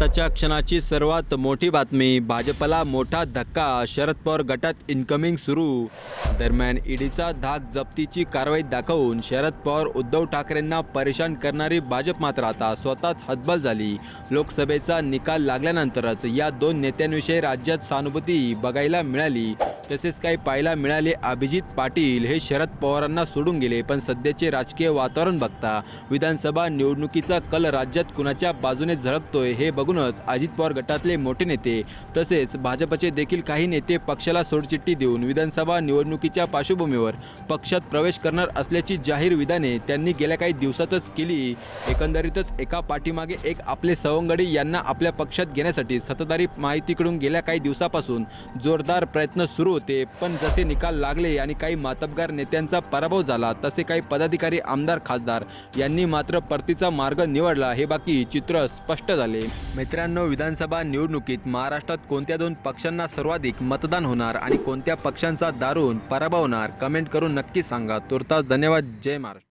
आत्ताच्या क्षणाची सर्वात मोठी बातमी भाजपला मोठा धक्का शरद पवार गटात इन्कमिंग सुरू. दरम्यान ईडीचा धाक जप्तीची कारवाई दाखवून शरद पवार उद्धव ठाकरेंना परेशान करणारी भाजप मात्र आता स्वतःच हतबल झाली. लोकसभेचा निकाल लागल्यानंतरच या दोन नेत्यांविषयी राज्यात सहानुभूती बघायला मिळाली. तसेच काही पाहायला मिळाले अभिजित पाटील हे शरद पवारांना सोडून गेले पण सध्याचे राजकीय वातावरण बघता विधानसभा निवडणुकीचा कल राज्यात कुणाच्या बाजूने झळकतोय हे बघूनच अजित पवार गटातले मोठे नेते तसेच भाजपचे देखील काही नेते पक्षाला सोडचिठ्ठी देऊन विधानसभा निवडणुकीच्या पार्श्वभूमीवर पक्षात प्रवेश करणार असल्याची जाहीर विधाने त्यांनी गेल्या काही दिवसातच केली. एकंदरीतच एका पाठीमागे एक आपले सवंगडी यांना आपल्या पक्षात घेण्यासाठी सत्ताधारी माहितीकडून गेल्या काही दिवसापासून जोरदार प्रयत्न सुरू होते. पण जसे निकाल लागले आणि काही मातबगार नेत्यांचा पराभव झाला तसे काही पदाधिकारी आमदार खासदार यांनी मात्र परतीचा मार्ग निवडला. हे बाकी चित्र स्पष्ट झाले. मित्रांनो विधानसभा निवडणुकीत महाराष्ट्रात कोणत्या दोन पक्षांना सर्वाधिक मतदान होणार आणि कोणत्या पक्षांचा दारून पराभव होणार? कमेंट करून नक्की सांगा. तुर्तास धन्यवाद. जय महाराष्ट्र.